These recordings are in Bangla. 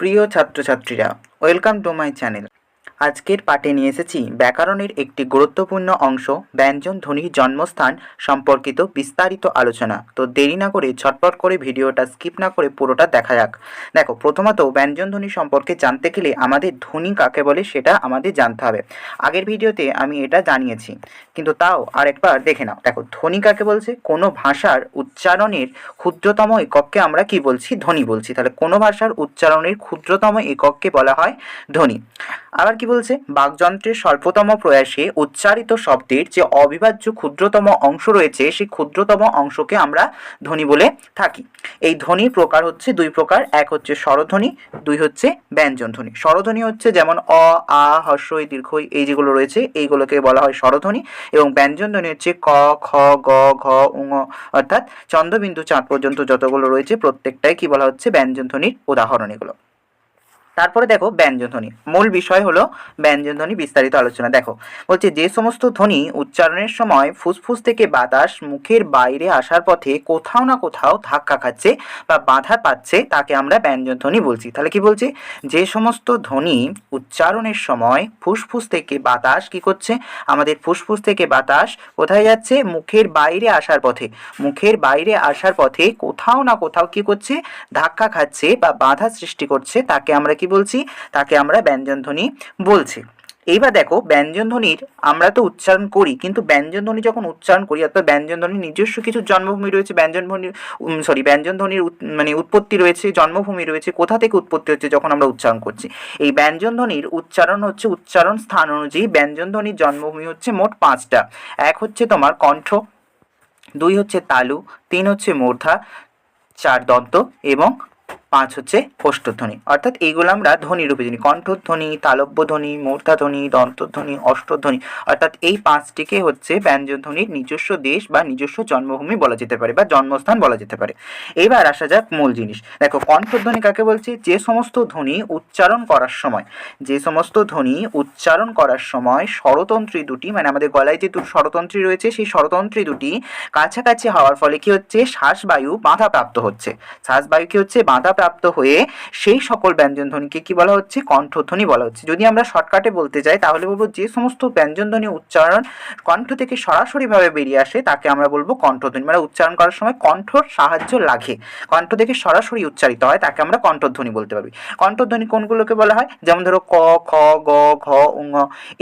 প্রিয় ছাত্রছাত্রীরা ওয়েলকাম টু মাই চ্যানেল আজকের পাঠে নিয়ে এসেছি ব্যাকরণের একটি গুরুত্বপূর্ণ অংশ, ব্যঞ্জন ধ্বনির জন্মস্থান সম্পর্কিত বিস্তারিত আলোচনা। তো দেরি না করে ঝটপট করে ভিডিওটা স্কিপ না করে পুরোটা দেখা যাক। দেখো, প্রথমত ব্যঞ্জন ধ্বনি সম্পর্কে জানতে গেলে আমাদের ধ্বনি কাকে বলে সেটা আমাদের জানতে হবে। আগের ভিডিওতে আমি এটা জানিয়েছি, কিন্তু তাও আরেকবার দেখে নাও। দেখো, ধ্বনি কাকে বলছে? কোনো ভাষার উচ্চারণের ক্ষুদ্রতম একককে আমরা কি বলছি? ধ্বনি বলছি। তাহলে কোনো ভাষার উচ্চারণের ক্ষুদ্রতম একককে বলা হয় ধ্বনি। আবার কি বলছে, বাকযন্ত্রের স্বল্পতম প্রয়াসে উচ্চারিত শব্দের যে অবিভাজ্য ক্ষুদ্রতম অংশ রয়েছে, সেই ক্ষুদ্রতম অংশকে আমরা ধ্বনি বলে থাকি। এই ধ্বনির প্রকার হচ্ছে দুই প্রকার, এক হচ্ছে স্বরধ্বনি, দুই হচ্ছে ব্যঞ্জন ধ্বনি স্বরধ্বনি হচ্ছে যেমন অ, আ হর্ষই দীর্ঘই এই যেগুলো রয়েছে, এইগুলোকে বলা হয় স্বরধ্বনি। এবং ব্যঞ্জন ধ্বনি হচ্ছে ক, খ, গ, ঘ উঙ অর্থাৎ চন্দ্রবিন্দু চাঁদ পর্যন্ত যতগুলো রয়েছে, প্রত্যেকটাই কি বলা হচ্ছে ব্যঞ্জন ধ্বনির উদাহরণ এগুলো। তারপরে দেখো ব্যঞ্জনধ্বনি। মূল বিষয় হলো ব্যঞ্জনধ্বনি বিস্তারিত আলোচনা। দেখো, বলছে যে সমস্ত ধ্বনি উচ্চারণের সময় ফুসফুস থেকে বাতাস মুখের বাইরে আসার পথে কোথাও না কোথাও ধাক্কা খাচ্ছে বা বাধা পাচ্ছে তাকে আমরা ব্যঞ্জনধ্বনি বলছি। তাহলে কি বলছি? যে সমস্ত ধ্বনি উচ্চারণের সময় ফুসফুস থেকে বাতাস কি করছে? আমাদের ফুসফুস থেকে বাতাস কোথায় যাচ্ছে? মুখের বাইরে আসার পথে। মুখের বাইরে আসার পথে কোথাও না কোথাও কি করছে? ধাক্কা খাচ্ছে বা বাধা সৃষ্টি করছে তাকে আমরা কি বলছি? তাকে আমরা ব্যঞ্জনধ্বনি বলছি। এইবার দেখো, ব্যঞ্জনধ্বনির আমরা তো উচ্চারণ করি, কিন্তু ব্যঞ্জনধ্বনি যখন উচ্চারণ করি, অর্থাৎ ব্যঞ্জনধ্বনির নিজস্ব কিছু জন্মভূমি রয়েছে ব্যঞ্জনধ্বনির সরি ব্যঞ্জনধ্বনির মানে উৎপত্তি রয়েছে, জন্মভূমি রয়েছে, কোথা থেকে উৎপত্তি হচ্ছে যখন আমরা উচ্চারণ করছি। এই ব্যঞ্জনধ্বনির উচ্চারণ হচ্ছে, উচ্চারণ স্থান অনুযায়ী ব্যঞ্জনধ্বনির জন্মভূমি হচ্ছে মোট পাঁচটা। এক হচ্ছে তোমার কণ্ঠ, দুই হচ্ছে তালু, তিন হচ্ছে মূর্ধা, চার দন্ত এবং পাঁচ হচ্ছে অষ্টধ্বনি অর্থাৎ এইগুলো আমরা ধ্বনি রূপে জানি। কণ্ঠধ্বনি তালব্য ধ্বনি মূর্ধাধ্বনি, দন্তধ্বনি, অষ্টধ্বনি। অর্থাৎ এই পাঁচটিকে হচ্ছে ব্যঞ্জনধ্বনির নিজস্ব দেশ বা নিজস্ব জন্মভূমি বলা যেতে পারে বা জন্মস্থান বলা যেতে পারে। এবার আসা যাক মূল জিনিস। দেখো, কণ্ঠধ্বনি কাকে বলছে? যে সমস্ত ধ্বনি উচ্চারণ করার সময়। যে সমস্ত ধ্বনি উচ্চারণ করার সময় স্বরতন্ত্রী দুটি মানে আমাদের গলায় যে দুটো স্বরতন্ত্রী রয়েছে, সেই স্বরতন্ত্রী দুটি কাছাকাছি হওয়ার ফলে কি হচ্ছে? শ্বাসবায়ু বাধাপ্রাপ্ত হচ্ছে। শ্বাসবায়ু কি হচ্ছে? বাধাপ্রাপ্ত হয়ে সেই সকল ব্যঞ্জনধ্বনিকে কি বলা হচ্ছে? কণ্ঠধ্বনি বলা হচ্ছে। যদি আমরা শর্টকাটে বলতে যাই, তাহলে বলব যে সমস্ত ব্যঞ্জনধ্বনি উচ্চারণ কণ্ঠ থেকে সরাসরিভাবে বেরিয়ে আসে, তাকে আমরা বলব কণ্ঠধ্বনি। মানে উচ্চারণ করার সময় কণ্ঠর সাহায্য লাগে। কণ্ঠ থেকে সরাসরি উচ্চারিত হয়, তাকে আমরা কণ্ঠধ্বনি বলতে পারি। কণ্ঠধ্বনি কোনগুলোকে বলা হয়? যেমন ধরো ক, খ, গ, ঘ উঙ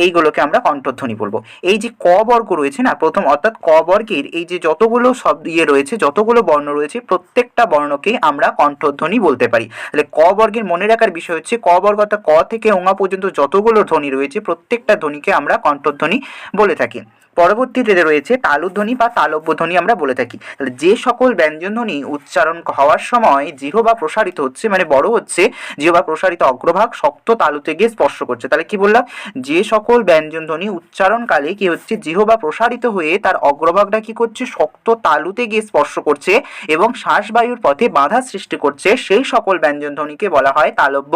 এইগুলোকে আমরা কণ্ঠধ্বনি বলব। এই যে ক বর্গ রয়েছে না, প্রথম অর্থাৎ ক বর্গের এই যে যতগুলো শব্দ ইয়ে রয়েছে, যতগুলো বর্ণ রয়েছে, প্রত্যেকটা বর্ণকেই আমরা কণ্ঠধ্বনি বলতে পারি। তাহলে ক বর্গের মনে রাখার বিষয় হচ্ছে, ক বর্গ অর্থাৎ ক থেকে ওঙা পর্যন্ত যতগুলো ধ্বনি রয়েছে, প্রত্যেকটা ধ্বনিকে আমরা কণ্ঠধ্বনি বলে থাকি। পরবর্তীতে রয়েছে, তালুধ্বনি বা তালব্য ধ্বনি আমরা বলে থাকি। তাহলে যে সকল ব্যঞ্জনধ্বনি উচ্চারণ হওয়ার সময় জিহ্বা প্রসারিত হচ্ছে মানে বড় হচ্ছে, জিহ্বা প্রসারিত অগ্রভাগ শক্ত তালুতে গিয়ে স্পর্শ করছে। তাহলে কি বললাম? যে সকল ব্যঞ্জনধ্বনি উচ্চারণকালে কি হচ্ছে, জিহ্বা প্রসারিত হয়ে তার অগ্রভাগটা কি করছে, শক্ত তালুতে গিয়ে স্পর্শ করছে এবং শ্বাসবায়ুর পথে বাধা সৃষ্টি করছে। সেই সকল ব্যঞ্জনধ্বনিকে বলা হয় তালব্য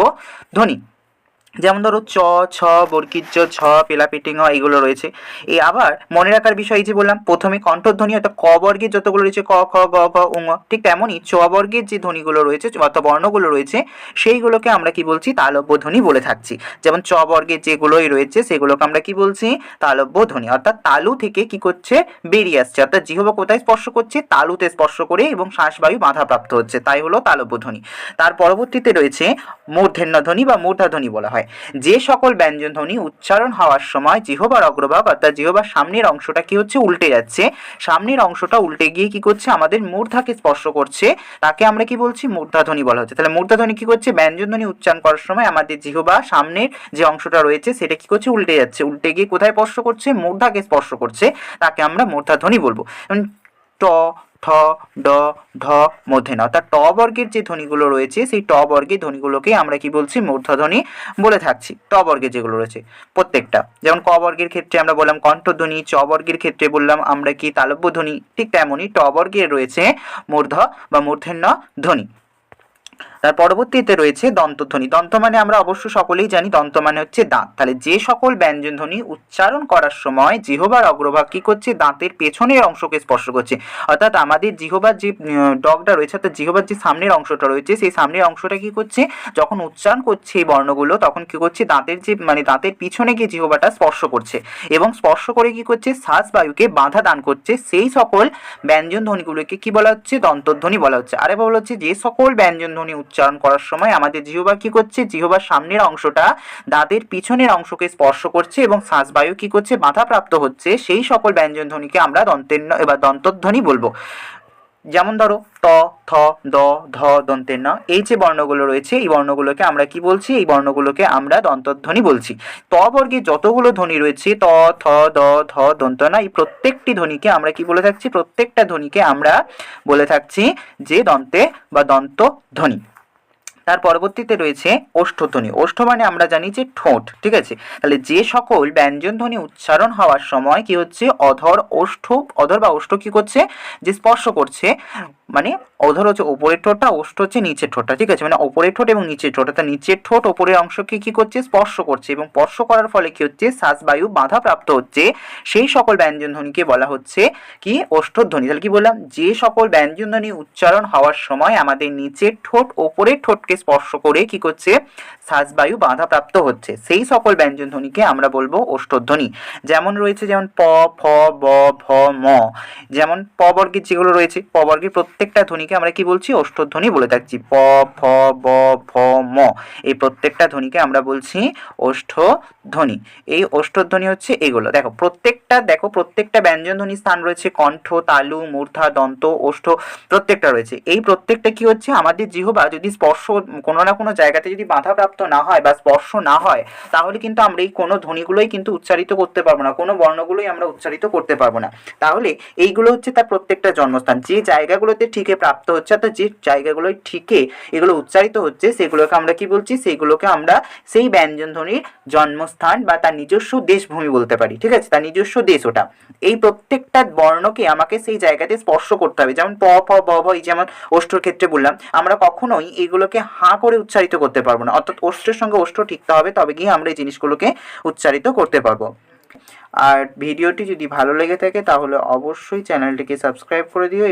ধ্বনি যেমন ধরো চ ছ বর্গীর জ, ছ পেলাপিটিং এইগুলো রয়েছে। এই আবার মনে রাখার বিষয় যে বললাম প্রথমে কণ্ঠধ্বনি অর্থাৎ ক বর্গের যতগুলো রয়েছে ক খ গ ঘ উঙ ঠিক তেমনই চ বর্গের যে ধ্বনিগুলো রয়েছে অর্থাৎ বর্ণগুলো রয়েছে সেইগুলোকে আমরা কি বলছি? তালব্য ধ্বনি বলে থাকছি। যেমন চ বর্গের যেগুলোই রয়েছে সেগুলোকে আমরা কি বলছি? তালব্য ধ্বনি অর্থাৎ তালু থেকে কি করছে? বেরিয়ে আসছে। অর্থাৎ জিহ্বা কোথায় স্পর্শ করছে? তালুতে স্পর্শ করে এবং শ্বাসবায়ু বাধাপ্রাপ্ত হচ্ছে। তাই হলো তালব্য ধ্বনি তার পরবর্তীতে রয়েছে মূর্ধন্য ধ্বনি বা মূর্ধাধ্বনি বলা হয়। যে সকল ব্যঞ্জন ধ্বনি উচ্চারণ হওয়ার সময় জিহবার অগ্রভাগ, অর্থাৎ জিহবার সামনের অংশটা কি হচ্ছে? উল্টে যাচ্ছে। সামনের অংশটা উল্টে গিয়ে কি করছে? আমাদের মূর্ধাকে স্পর্শ করছে। তাকে আমরা কি বলছি? মূর্ধাধ্বনি বলা হচ্ছে। তাহলে মূর্ধাধ্বনি কি করছে? ব্যঞ্জন ধ্বনি উচ্চারণ করার সময় আমাদের জিহবা সামনের যে অংশটা রয়েছে, সেটা কি করছে? উল্টে যাচ্ছে। উল্টে গিয়ে কোথায় স্পর্শ করছে? মূর্ধাকে স্পর্শ করছে। তাকে আমরা মূর্ধাধ্বনি বলব। ট ঠ ড, ধ, মধ্যে না অর্থাৎ ট বর্গের যে ধ্বনিগুলো রয়েছে, সেই ট বর্গের ধ্বনিগুলোকে আমরা কি বলছি? মূর্ধধ্বনি বলে থাকছি। ট বর্গের যেগুলো রয়েছে, প্রত্যেকটা। যেমন ক বর্গের ক্ষেত্রে আমরা বললাম কণ্ঠধ্বনি, চ বর্গের ক্ষেত্রে বললাম আমরা কি তালব্য ধ্বনি ঠিক তেমনই ট বর্গের রয়েছে মূর্ধ বা মূর্ধন্য ধ্বনি তার পরবর্তীতে রয়েছে দন্তধ্বনি। দন্ত মানে আমরা অবশ্য সকলেই জানি, দন্ত মানে হচ্ছে দাঁত। তাহলে যে সকল ব্যঞ্জন ধ্বনি উচ্চারণ করার সময় জিহবার অগ্রভাগ কি করছে? দাঁতের পেছনের অংশকে স্পর্শ করছে। অর্থাৎ আমাদের জিহবার যে ডগটা রয়েছে, অর্থাৎ জিহবার যে সামনের অংশটা রয়েছে, সেই সামনের অংশটা কি করছে? যখন উচ্চারণ করছে এই বর্ণগুলো, তখন কি করছে? দাঁতের যে মানে দাঁতের পিছনে গিয়ে জিহবাটা স্পর্শ করছে এবং স্পর্শ করে কি করছে? শ্বাস বায়ুকে বাধা দান করছে। সেই সকল ব্যঞ্জন ধ্বনিগুলোকে কি বলা হচ্ছে? দন্তধ্বনি বলা হচ্ছে। আরে বলা হচ্ছে যে সকল ব্যঞ্জন ধ্বনি উচ্চারণ করার সময় আমাদের জিহবা কি করছে? জিহবার সামনের অংশটা দাঁতের পিছনের অংশকে স্পর্শ করছে এবং শ্বাসবায়ু কি করছে? বাধাপ্রাপ্ত হচ্ছে। সেই সকল ব্যঞ্জন ধ্বনিকে আমরা দন্তের এবার দন্তধ্বনি বলব। যেমন ধরো, ত, থ, দ, ধ দন্তের ন এই যে বর্ণগুলো রয়েছে, এই বর্ণগুলোকে আমরা কি বলছি? এই বর্ণগুলোকে আমরা দন্তধ্বনি বলছি। ত বর্গে যতগুলো ধ্বনি রয়েছে, ত, থ, দ, ধ দন্ত না এই প্রত্যেকটি ধ্বনিকে আমরা কি বলে থাকছি? প্রত্যেকটা ধ্বনিকে আমরা বলে থাকছি যে দন্তে বা দন্ত ধ্বনি তার পরবর্তীতে রয়েছে ওষ্ঠধ্বনি। ওষ্ঠ মানে আমরা জানি যে ঠোঁট, ঠিক আছে? তাহলে যে সকল ব্যঞ্জন ধ্বনি উচ্চারণ হওয়ার সময় কি হচ্ছে? অধর, ওষ্ঠ, অধর বা ওষ্ঠ কি করছে? যে স্পর্শ করছে মানে অধর হচ্ছে ওপরের ঠোঁটটা, ওষ্ঠ হচ্ছে নিচের ঠোঁটটা, ঠিক আছে? মানে ওপরের ঠোঁট এবং নিচের ঠোঁট, অর্থাৎ নিচের ঠোঁট ওপরের অংশকে কি করছে? স্পর্শ করছে এবং স্পর্শ করার ফলে কি হচ্ছে? শ্বাসবায়ু বাধাপ্রাপ্ত হচ্ছে। সেই সকল ব্যঞ্জন ধ্বনিকে বলা হচ্ছে কি? ওষ্ঠধ্বনি তাহলে কি বললাম? যে সকল ব্যঞ্জন ধ্বনি উচ্চারণ হওয়ার সময় আমাদের নিচের ঠোঁট, ওপরের ঠোঁটকে স্পর্শ করে কি করছে? শ্বাসবায়ু বাধাপ্রাপ্ত হচ্ছে। সেই সকল ব্যঞ্জন ধ্বনিকে আমরা বলব ওষ্ঠধ্বনি যেমন রয়েছে যেমন প, ফ, ব, ভ, ম। যেমন প বর্গের যেগুলো রয়েছে, প বর্গের প্রত্যেকটা ধ্বনিকে আমরা কি বলছি? ওষ্ঠধ্বনি বলে থাকছি। প ফ, ব ভ ম। এই প্রত্যেকটা ধ্বনিকে আমরা বলছি ওষ্ঠধ্বনি এই ওষ্ঠধ্বনি হচ্ছে এগুলো। দেখো, প্রত্যেকটা দেখো, প্রত্যেকটা ব্যঞ্জন ধ্বনি স্থান রয়েছে। কণ্ঠ, তালু, মূর্ধা, দন্ত, ওষ্ঠ প্রত্যেকটা রয়েছে। এই প্রত্যেকটা কি হচ্ছে? আমাদের জিহবা যদি স্পর্শ কোনো না কোনো জায়গাতে যদি বাধাপ্রাপ্ত না হয় বা স্পর্শ না হয়, তাহলে কিন্তু আমরা এই কোনো ধ্বনিগুলোই কিন্তু উচ্চারিত করতে পারব না। কোনো বর্ণগুলোই আমরা উচ্চারিত করতে পারব না। তাহলে এইগুলো হচ্ছে তার প্রত্যেকটা জন্মস্থান। যে জায়গাগুলোতে ঠিকে প্রাপ্ত হচ্ছে, অর্থাৎ যে জায়গাগুলোয় ঠিকে এগুলো উচ্চারিত হচ্ছে, সেগুলোকে আমরা কি বলছি? সেগুলোকে আমরা সেই ব্যঞ্জন ধ্বনির জন্মস্থান বা তার নিজস্ব দেশভূমি বলতে পারি, ঠিক আছে? তার নিজস্ব দেশ ওটা। এই প্রত্যেকটা বর্ণকে আমাকে সেই জায়গাতে স্পর্শ করতে হবে। যেমন প, ফ, ব, ভ, এই যেমন ওষ্ঠর ক্ষেত্রে বললাম, আমরা কখনোই এগুলোকে হাঁ করে উচ্চারিত করতে পারব না। অর্থাৎ ওষ্ঠের সঙ্গে ওষ্ঠ ঠিকতে হবে, তবে গিয়ে আমরা এই জিনিসগুলোকে উচ্চারিত করতে পারব। আর ভিডিওটি যদি ভালো লেগে থাকে, তাহলে অবশ্যই চ্যানেলটিকে সাবস্ক্রাইব করে দিও